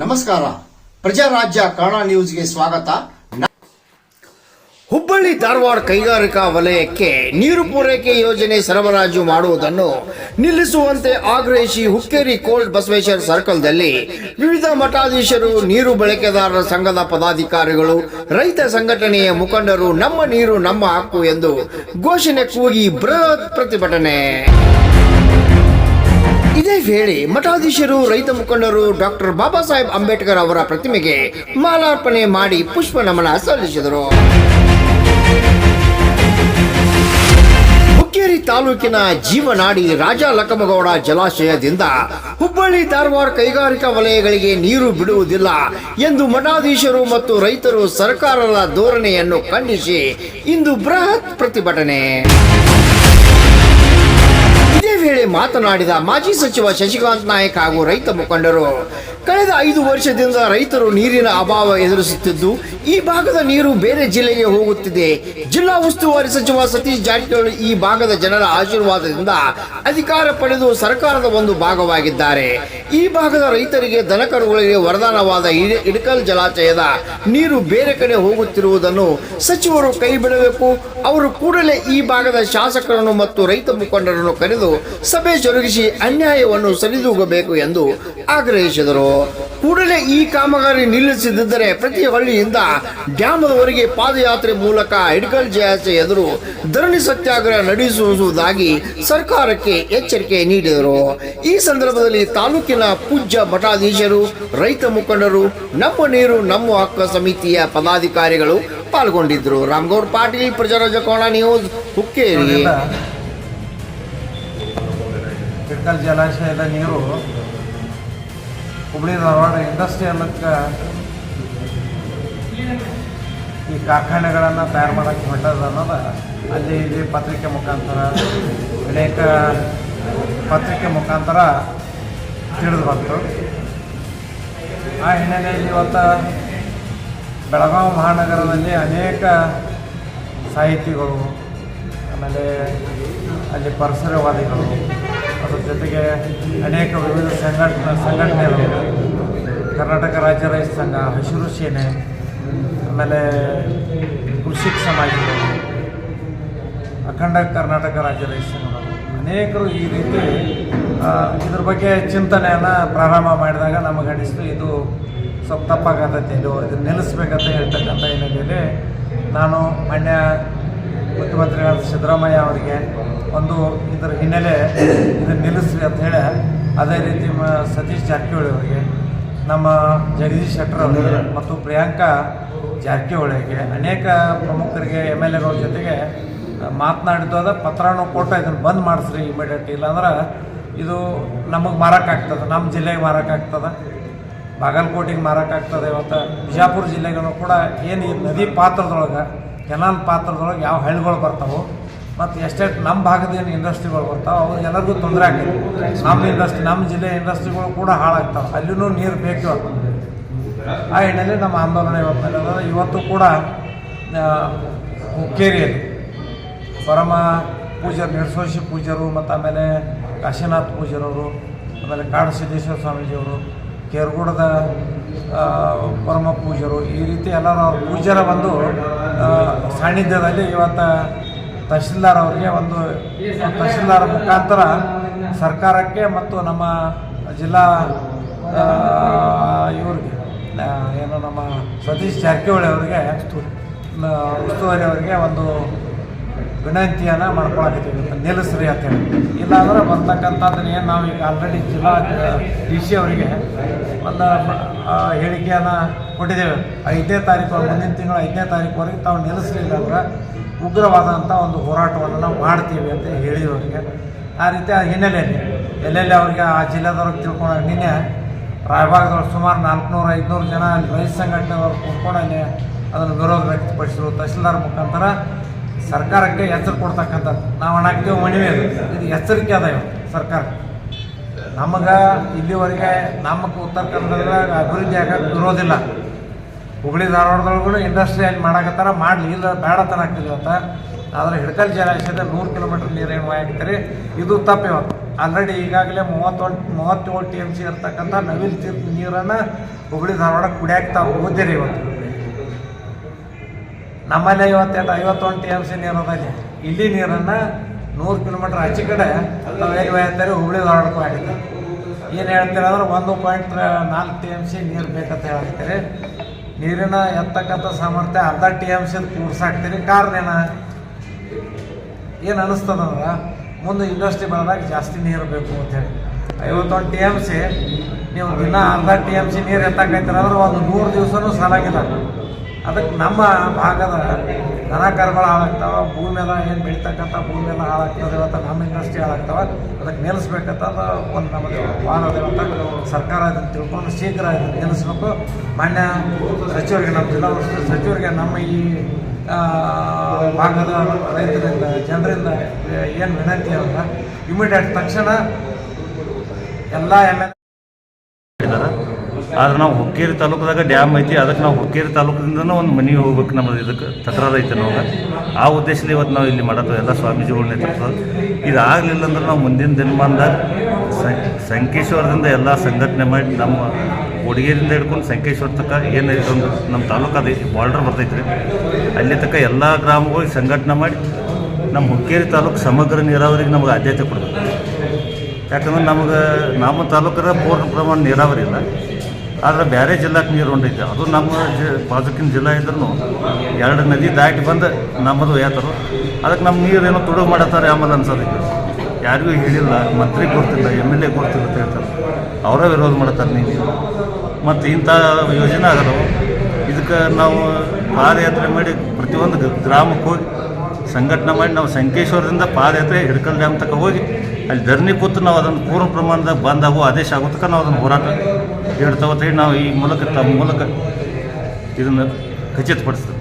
ನಮಸ್ಕಾರ. ಪ್ರಜಾರಾಜ್ಯ ಕನ್ನಡ ನ್ಯೂಸ್ಗೆ ಸ್ವಾಗತ. ಹುಬ್ಬಳ್ಳಿ ಧಾರವಾಡ ಕೈಗಾರಿಕಾ ವಲಯಕ್ಕೆ ನೀರು ಪೂರೈಕೆ ಯೋಜನೆ ಸರಬರಾಜು ಮಾಡುವುದನ್ನು ನಿಲ್ಲಿಸುವಂತೆ ಆಗ್ರಹಿಸಿ ಹುಕ್ಕೇರಿ ಕೋಲ್ಡ್ ಬಸವೇಶ್ವರ ಸರ್ಕಲ್ದಲ್ಲಿ ವಿವಿಧ ಮಠಾಧೀಶರು, ನೀರು ಬಳಕೆದಾರರ ಸಂಘದ ಪದಾಧಿಕಾರಿಗಳು, ರೈತ ಸಂಘಟನೆಯ ಮುಖಂಡರು, ನಮ್ಮ ನೀರು ನಮ್ಮ ಹಕ್ಕು ಎಂದು ಘೋಷಣೆ ಕೂಗಿ ಬೃಹತ್ ಪ್ರತಿಭಟನೆ. ಇದೇ ವೇಳೆ ಮಠಾಧೀಶರು, ರೈತ ಮುಖಂಡರು, ಡಾಕ್ಟರ್ ಬಾಬಾ ಸಾಹೇಬ್ ಅಂಬೇಡ್ಕರ್ ಅವರ ಪ್ರತಿಮೆಗೆ ಮಾಲಾರ್ಪಣೆ ಮಾಡಿ ಪುಷ್ಪ ನಮನ ಸಲ್ಲಿಸಿದರು. ಹುಕ್ಕೇರಿ ತಾಲೂಕಿನ ಜೀವನಾಡಿ ರಾಜ ಲಕ್ಕಮಗೌಡ ಜಲಾಶಯದಿಂದ ಹುಬ್ಬಳ್ಳಿ ಧಾರವಾಡ ಕೈಗಾರಿಕಾ ವಲಯಗಳಿಗೆ ನೀರು ಬಿಡುವುದಿಲ್ಲ ಎಂದು ಮಠಾಧೀಶರು ಮತ್ತು ರೈತರು ಸರ್ಕಾರದ ಧೋರಣೆಯನ್ನು ಖಂಡಿಸಿ ಇಂದು ಬೃಹತ್ ಪ್ರತಿಭಟನೆ. ಇದೇ ವೇಳೆ ಮಾತನಾಡಿದ ಮಾಜಿ ಸಚಿವ ಶಶಿಕಾಂತ್ ನಾಯಕ್ ಹಾಗೂ ರೈತ ಮುಖಂಡರು, ಕಳೆದ ಐದು ವರ್ಷದಿಂದ ರೈತರು ನೀರಿನ ಅಭಾವ ಎದುರಿಸುತ್ತಿದ್ದು, ಈ ಭಾಗದ ನೀರು ಬೇರೆ ಜಿಲ್ಲೆಗೆ ಹೋಗುತ್ತಿದೆ. ಜಿಲ್ಲಾ ಉಸ್ತುವಾರಿ ಸಚಿವ ಸತೀಶ್ ಜಾರಕಿಹೊಳಿ ಈ ಭಾಗದ ಜನರ ಆಶೀರ್ವಾದದಿಂದ ಅಧಿಕಾರ ಪಡೆದು ಸರ್ಕಾರದ ಒಂದು ಭಾಗವಾಗಿದ್ದಾರೆ. ಈ ಭಾಗದ ರೈತರಿಗೆ ದನಕರುಗಳಿಗೆ ವರದಾನವಾದ ಇಡ- ಇಡಕಲ್ ಜಲಾಶಯದ ನೀರು ಬೇರೆ ಕಡೆ ಹೋಗುತ್ತಿರುವುದನ್ನು ಸಚಿವರು ಕೈ ಬಿಡಬೇಕು ಅವರು ಕೂಡಲೇ ಈ ಭಾಗದ ಶಾಸಕರನ್ನು ಮತ್ತು ರೈತ ಮುಖಂಡರನ್ನು ಕರೆದು ಸಭೆ ಜರುಗಿಸಿ ಅನ್ಯಾಯವನ್ನು ಸರಿದೂಗಬೇಕು ಎಂದು ಆಗ್ರಹಿಸಿದರು. ಕೂಡಲೇ ಈ ಕಾಮಗಾರಿ ನಿಲ್ಲಿಸದಿದ್ದರೆ ಪ್ರತಿ ಹಳ್ಳಿಯಿಂದ ಡ್ಯಾಮದವರೆಗೆ ಪಾದಯಾತ್ರೆ ಮೂಲಕ ಹಿಡ್ಕಲ್ ಜಯಾಸೆ ಎದುರು ಧರಣಿ ಸತ್ಯಾಗ್ರಹ ನಡೆಸುವುದಾಗಿ ಸರ್ಕಾರಕ್ಕೆ ಎಚ್ಚರಿಕೆ ನೀಡಿದರು. ಈ ಸಂದರ್ಭದಲ್ಲಿ ತಾಲೂಕಿನ ಪೂಜ್ಯ ಮಠಾಧೀಶರು, ರೈತ ಮುಖಂಡರು, ನಮ್ಮ ನೀರು, ನಮ್ಮ ಹಕ್ಕ ಸಮಿತಿಯ ಪದಾಧಿಕಾರಿಗಳು ಪಾಲ್ಗೊಂಡಿದ್ದರು. ರಾಮಗೌಡ್ ಪಾಟೀಲ್ ಪ್ರಜಾರಾಜ್ಯ ಕೋಣ ನ್ಯೂಸ್, ಹುಕ್ಕೇರಿ. ಇದರಿಂದ ಜಲಾಶಯದ ನೀರು ಹುಬ್ಳಿ ಧಾರವಾಡ ಇಂಡಸ್ಟ್ರಿಯಲ್ಕ್ಕೆ ಈ ಕಾರ್ಖಾನೆಗಳನ್ನು ತಯಾರು ಮಾಡೋಕ್ಕೆ ಹೊಟ್ಟದ ಅನ್ನೋದು ಅಲ್ಲಿ ಇಲ್ಲಿ ಪತ್ರಿಕೆ ಮುಖಾಂತರ, ಅನೇಕ ಪತ್ರಿಕೆ ಮುಖಾಂತರ ತಿಳಿದು ಬಂತು. ಆ ಹಿನ್ನೆಲೆಯಲ್ಲಿ ಇವತ್ತು ಬೆಳಗಾವಿ ಮಹಾನಗರದಲ್ಲಿ ಅನೇಕ ಸಾಹಿತಿಗಳು, ಆಮೇಲೆ ಅಲ್ಲಿ ಪರಿಸರವಾದಿಗಳು ಅದ್ರ ಜೊತೆಗೆ ಅನೇಕ ವಿವಿಧ ಸಂಘಟನೆ ಸಂಘಟನೆಗಳು, ಕರ್ನಾಟಕ ರಾಜ್ಯ ರೈತ ಸಂಘ, ಹಸಿರು ಸೇನೆ, ಆಮೇಲೆ ಕೃಷಿಕ ಸಮಾಜಗಳು, ಅಖಂಡ ಕರ್ನಾಟಕ ರಾಜ್ಯ ರೈತ ಸಂಘಗಳು. ಅನೇಕರು ಈ ರೀತಿ ಇದ್ರ ಬಗ್ಗೆ ಚಿಂತನೆಯನ್ನು ಪ್ರಾರಂಭ ಮಾಡಿದಾಗ ನಮಗೆ ಅನಿಸ್ತು, ಇದು ಸ್ವಲ್ಪ ತಪ್ಪಾಗತ್ತೆ, ಇದು ಇದನ್ನು ನಿಲ್ಲಿಸ್ಬೇಕಂತ ಹೇಳ್ತಕ್ಕಂಥ ಹಿನ್ನೆಲೆಯಲ್ಲಿ ನಾನು ಮಾನ್ಯ ಮುಖ್ಯಮಂತ್ರಿಗಳಾದ ಸಿದ್ದರಾಮಯ್ಯ ಅವರಿಗೆ ಒಂದು ಇದರ ಹಿನ್ನೆಲೆ ಇದನ್ನು ನಿಲ್ಲಿಸ್ರಿ ಅಂತ ಹೇಳಿ ಅದೇ ರೀತಿ ಮ ಸತೀಶ್ ಜಾರಕಿಹೊಳಿ ಅವರಿಗೆ, ನಮ್ಮ ಜಗದೀಶ್ ಶೆಟ್ಟರ್ ಅವರಿಗೆ ಮತ್ತು ಪ್ರಿಯಾಂಕಾ ಜಾರಕಿಹೊಳಿಗೆ ಅನೇಕ ಪ್ರಮುಖರಿಗೆ, ಎಂ ಎಲ್ ಎಗಳ ಜೊತೆಗೆ ಮಾತನಾಡಿದ್ದು ಪತ್ರನೂ ಕೊಟ್ಟು ಇದನ್ನು ಬಂದ್ ಮಾಡಿಸ್ರಿ ಇಮಿಡಿಯೇಟ್ ಇಲ್ಲಾಂದ್ರೆ ಇದು ನಮಗೆ ಮಾರೋಕ್ಕಾಗ್ತದೆ ನಮ್ಮ ಜಿಲ್ಲೆಗೆ ಮಾರೋಕ್ಕಾಗ್ತದೆ ಬಾಗಲಕೋಟೆಗೆ ಮಾರೋಕ್ಕಾಗ್ತದೆ ಇವತ್ತು ಬಿಜಾಪುರ ಜಿಲ್ಲೆಗೂ ಕೂಡ ಏನು ಈ ನದಿ ಪಾತ್ರದೊಳಗೆ, ಕೆನಾಲ್ ಪಾತ್ರದೊಳಗೆ ಯಾವ ಹಳ್ಳಿಗಳು ಬರ್ತಾವೆ ಮತ್ತು ಎಸ್ಟೇಟ್ ನಮ್ಮ ಭಾಗದ ಏನು ಇಂಡಸ್ಟ್ರಿಗಳು ಬರ್ತಾವೆ ಎಲ್ಲರಿಗೂ ತೊಂದರೆ ಆಗ್ತದೆ ನಮ್ಮ ಇಂಡಸ್ಟ್ರಿ ನಮ್ಮ ಜಿಲ್ಲೆ ಇಂಡಸ್ಟ್ರಿಗಳು ಕೂಡ ಹಾಳಾಗ್ತಾವೆ. ಅಲ್ಲಿನೂ ನೀರು ಬೇಕು ಆ ಹಿನ್ನೆಲೆ ನಮ್ಮ ಆಂದೋಲನ ಇವತ್ತು. ಇವತ್ತು ಕೂಡ ಹುಕ್ಕೇರಿಯಲ್ಲಿ ಪರಮ ಪೂಜ್ಯರು ನಿರ್ಸೋಶಿ ಪೂಜರು ಮತ್ತು ಆಮೇಲೆ ಕಾಶಿನಾಥ್ ಪೂಜರವರು ಆಮೇಲೆ ಕಾಡು ಸಿದ್ದೇಶ್ವರ ಸ್ವಾಮೀಜಿಯವರು, ಕೇರ್ಗೂಡದ ಪರಮ ಪೂಜರು ಈ ರೀತಿ ಎಲ್ಲರೂ ಅವ್ರ ಪೂಜಾರ ಬಂದು ಸಾನ್ನಿಧ್ಯದಲ್ಲಿ ಇವತ್ತು ತಹಶೀಲ್ದಾರ್ ಅವರಿಗೆ ಒಂದು ತಹಶೀಲ್ದಾರ್ ಮುಖಾಂತರ ಸರ್ಕಾರಕ್ಕೆ ಮತ್ತು ನಮ್ಮ ಜಿಲ್ಲಾ ಇವ್ರಿಗೆ ಏನು ನಮ್ಮ ಸತೀಶ್ ಜಾರಕಿಹೊಳಿ ಅವರಿಗೆ ಉಸ್ತುವಾರಿ ಅವರಿಗೆ ಒಂದು ವಿನಂತಿಯನ್ನು ಮಾಡ್ಕೊಳಕತ್ತೀವಿ. ನಿಲ್ಲಿಸ್ರಿ ಅಂತೇಳಿ ಇಲ್ಲಾಂದ್ರೆ ಬರ್ತಕ್ಕಂಥದ್ದನ್ನ ಏನು ನಾವು ಈಗ ಆಲ್ರೆಡಿ ಜಿಲ್ಲಾ ಡಿ ಸಿ ಅವರಿಗೆ ಒಂದು ಹೇಳಿಕೆಯನ್ನು ಕೊಟ್ಟಿದ್ದೇವೆ. ಐದನೇ ತಾರೀಕು, ಮುಂದಿನ ತಿಂಗಳು ಐದನೇ ತಾರೀಕುವರೆಗೆ ತಾವು ನಿಲ್ಲಿಸ್ರಿ ಅಂದ್ರೆ ಉಗ್ರವಾದಂಥ ಒಂದು ಹೋರಾಟವನ್ನು ನಾವು ಮಾಡ್ತೀವಿ ಅಂತ ಹೇಳಿದವರಿಗೆ. ಆ ರೀತಿ ಆ ಹಿನ್ನೆಲೆಯಲ್ಲಿ, ಎಲ್ಲೆಲ್ಲಿ ಅವರಿಗೆ ಆ ಜಿಲ್ಲೆದವ್ರಿಗೆ ತಿಳ್ಕೊಂಡು ನಿನ್ನೆ ರಾಯಭಾಗದವ್ರು ಸುಮಾರು ನಾಲ್ಕುನೂರು, ಐದುನೂರು ಜನ ಅಲ್ಲಿ ರೈತ ಸಂಘಟನೆಯವರು ಕೂತ್ಕೊಂಡು ಅಲ್ಲಿ ಅದನ್ನು ವಿರೋಧ ವ್ಯಕ್ತಪಡಿಸಿದ್ರು. ತಹಶೀಲ್ದಾರ್ ಮುಖಾಂತರ ಸರ್ಕಾರಕ್ಕೆ ಹೆಸರು ಕೊಡ್ತಕ್ಕಂಥದ್ದು. ನಾವು ಹಣಾಕ್ತೀವಿ ಮಣಿವೆ ಇದು ಎಚ್ಚರಿಕೆ ಅದ ಇವತ್ತು ಸರ್ಕಾರ ನಮಗೆ ಇಲ್ಲಿವರೆಗೆ ನಮ್ಮ ಉತ್ತರ ಕನ್ನಡದಾಗ ಅಭಿವೃದ್ಧಿ ಆಗೋಕ್ಕೆ ವಿರೋಧಿಲ್ಲ ಹುಬ್ಳಿ ಧಾರವಾಡದೊಳಗೂ ಇಂಡಸ್ಟ್ರಿ ಅಲ್ಲಿ ಮಾಡಕತ್ತಾರ. ಮಾಡಲಿ, ಇಲ್ಲ ಬೇಡ ತನಾಗ್ತಿಲ್ಲ ಇವತ್ತು ಆದರೆ ಹಿಡ್ಕಲ್ ಜಲಾಶಯದ ನೂರು ಕಿಲೋಮೀಟ್ರ್ ನೀರು ಏನು ಹಾಕ್ತಾರೆ ಇದು ತಪ್ಪು ಇವತ್ತು. ಆಲ್ರೆಡಿ ಈಗಾಗಲೇ ಮೂವತ್ತೊಂದು ಮೂವತ್ತೇಳು ಟಿ ಎಂ ಸಿ ಇರ್ತಕ್ಕಂಥ ನವಿಲ್ ತೀರ್ಥ ನೀರನ್ನು ಹುಬ್ಳಿ ಧಾರವಾಡ ಕುಡಿಯಕ್ಕೆ ತಾವು ಓದಿರಿ ಇವತ್ತು. ನಮ್ಮಲ್ಲಿ ಇವತ್ತೆಂಟು ಐವತ್ತೊಂದು ಟಿ ಎಂ ಸಿ ನೀರು ಅದಲ್ಲಿ ಇಲ್ಲಿ. ನೀರನ್ನು ನೂರು ಕಿಲೋಮೀಟ್ರ್ ಆಚೆ ಕಡೆ ಹೇಳ್ತಾರೆ ಹುಬ್ಳಿ ಧಾರವಾಡಕ್ಕೂ ಆಗಿದೆ ಏನು ಹೇಳ್ತೀರಂದ್ರೆ ಒಂದು ಪಾಯಿಂಟ್ ನಾಲ್ಕು ಟಿ ಎಂ ಸಿ ನೀರು ಬೇಕಂತ ಹೇಳ್ತೀರಿ. ನೀರಿನ ಎತ್ತಕ್ಕಂಥ ಸಾಮರ್ಥ್ಯ ಅರ್ಧ ಟಿ ಎಂ ಸಿ ಕೂಡ್ಸಾಕ್ತೀರಿ ಕಾರಣ ಏನ? ಅನ್ನಿಸ್ತದಂದ್ರೆ ಮುಂದೆ ಇಂಡಸ್ಟ್ರಿ ಬರೋದಾಗ ಜಾಸ್ತಿ ನೀರು ಬೇಕು ಅಂತೇಳಿ ಐವತ್ತೊಂದು ಟಿ ಎಂ ಸಿ, ನೀವು ದಿನ ಅರ್ಧ ಟಿ ಎಂ ಸಿ ನೀರು ಎತ್ತಕ್ಕೈತೀರ ಅಂದ್ರೆ ಒಂದು ನೂರು ದಿವಸನೂ ಸಾಲಾಗಿಲ್ಲ. ಅದಕ್ಕೆ ನಮ್ಮ ಭಾಗದ ದನ ಕರುಗಳು ಹಾಳಾಗ್ತಾವ, ಭೂಮಿ ಎಲ್ಲ ಏನು ಬೆಳೀತಕ್ಕಂಥ ಭೂಮಿ ಎಲ್ಲ ಹಾಳಾಗ್ತದೆ ಇವತ್ತು ನಮ್ಮ ಇಂಡಸ್ಟ್ರಿ ಹಾಳಾಗ್ತಾವ, ಅದಕ್ಕೆ ನಿಲ್ಲಿಸ್ಬೇಕಂತ ಒಂದು ನಮಗೆ ಇವತ್ತು ಸರ್ಕಾರ ಇದನ್ನು ತಿಳ್ಕೊಂಡು ಶೀಘ್ರ ಇದನ್ನು ನಿಲ್ಲಿಸ್ಬೇಕು. ಮಾನ್ಯ ಸಚಿವರಿಗೆ, ನಮ್ಮ ಜಿಲ್ಲಾ ಸಚಿವರಿಗೆ ನಮ್ಮ ಈ ಭಾಗದ ರೈತರಿಂದ, ಜನರಿಂದ ಏನು ವಿನಂತಿ ಅಂದ್ರೆ ಇಮಿಡಿಯೇಟ್ ತಕ್ಷಣ ಎಲ್ಲ ಎಂ ಎಲ್ ಆದ್ರೆ ನಾವು ಹುಕ್ಕೇರಿ ತಾಲೂಕದಾಗ ಡ್ಯಾಮ್ ಐತಿ, ಅದಕ್ಕೆ ನಾವು ಹುಕ್ಕೇರಿ ತಾಲೂಕಿಂದನೂ ಒಂದು ಮನೆಗೆ ಹೋಗ್ಬೇಕು ನಮ್ಮದು ಇದಕ್ಕೆ, ತಕರಾರು ಐತೆ ನಮಗೆ. ಆ ಉದ್ದೇಶದಿಂದ ಇವತ್ತು ನಾವು ಇಲ್ಲಿ ಮಾಡೋದು ಎಲ್ಲ ಸ್ವಾಮೀಜಿಗಳ ನೇತೃತ್ವ ಇದು ಆಗಲಿಲ್ಲ ಅಂದ್ರೆ ನಾವು ಮುಂದಿನ ದಿನಮಾನದಾಗ ಸಂಕೇಶ್ವರದಿಂದ ಎಲ್ಲ ಸಂಘಟನೆ ಮಾಡಿ ನಮ್ಮ ಹುಡುಗಿಯರಿಂದ ಹಿಡ್ಕೊಂಡು ಸಂಕೇಶ್ವರ ತನಕ ಏನೈತೆ ಒಂದು ನಮ್ಮ ತಾಲೂಕು ಅದು ಬಾರ್ಡರ್ ಬರ್ತೈತೆ ಅಲ್ಲಿ ತನಕ ಎಲ್ಲ ಗ್ರಾಮಗಳಿಗೆ ಸಂಘಟನೆ ಮಾಡಿ ನಮ್ಮ ಹುಕ್ಕೇರಿ ತಾಲೂಕು ಸಮಗ್ರ ನೀರಾವರಿಗೆ ನಮಗೆ ಆದ್ಯತೆ ಕೊಡಬೇಕು. ಯಾಕಂದ್ರೆ ನಮಗೆ, ನಮ್ಮ ತಾಲೂಕದ ಪೂರ್ಣ ಪ್ರಮಾಣ ನೀರಾವರಿ ಇಲ್ಲ. ಆದರೆ ಬೇರೆ ಜಿಲ್ಲಾಕ್ಕೆ ನೀರು ಹೊಂಟೈತೆ. ಅದು ನಮ್ಮ ಜಿ, ಬಾಜುಕಿನ ಜಿಲ್ಲಾ ಇದ್ರೂ ಎರಡು ನದಿ ದಾಟಿ ಬಂದು ನಮ್ಮದು ಯಾತರು ಅದಕ್ಕೆ ನಮ್ಮ ನೀರೇನೋ ತುಡುಗು ಮಾಡತ್ತಾರೆ ಆಮೇಲೆ ಅನ್ಸೋದಕ್ಕೆ ಯಾರಿಗೂ ಹೇಳಿಲ್ಲ, ಮಂತ್ರಿ ಗೊತ್ತಿಲ್ಲ ಎಂ ಎಲ್ ಎ ಗೊತ್ತಿಲ್ಲ ಅಂತ ಹೇಳ್ತಾರೆ. ಅವರೇ ವಿರೋಧ ಮಾಡ್ತಾರೆ ನೀವು ಮತ್ತು ಇಂಥ ಯೋಜನೆ ಆಗದವು. ಇದಕ್ಕೆ ನಾವು ಪಾದಯಾತ್ರೆ ಮಾಡಿ ಪ್ರತಿಯೊಂದು ಗ್ರಾಮಕ್ಕೆ ಹೋಗಿ, ಸಂಘಟನೆ ಮಾಡಿ ನಾವು ಸಂಕೇಶ್ವರದಿಂದ ಪಾದಯಾತ್ರೆ ಹಿಡ್ಕಲ್ ಡ್ಯಾಮ್ ತನಕ ಹೋಗಿ, ಅಲ್ಲಿ ಧರಣಿ ಕೂತು ನಾವು ಅದನ್ನು ಪೂರ್ಣ ಪ್ರಮಾಣದಾಗ ಬಂದಾಗೋ ಆದೇಶ ಆಗೋ ನಾವು ಅದನ್ನು ಹೋರಾಟ ಹೇಳ್ತಾವತ್ತ ಹೇಳಿ ನಾವು ಈ ಮೂಲಕ ತಮ್ಮ ಮೂಲಕ ಇದನ್ನು ಖಚಿತಪಡಿಸ್ತೀವಿ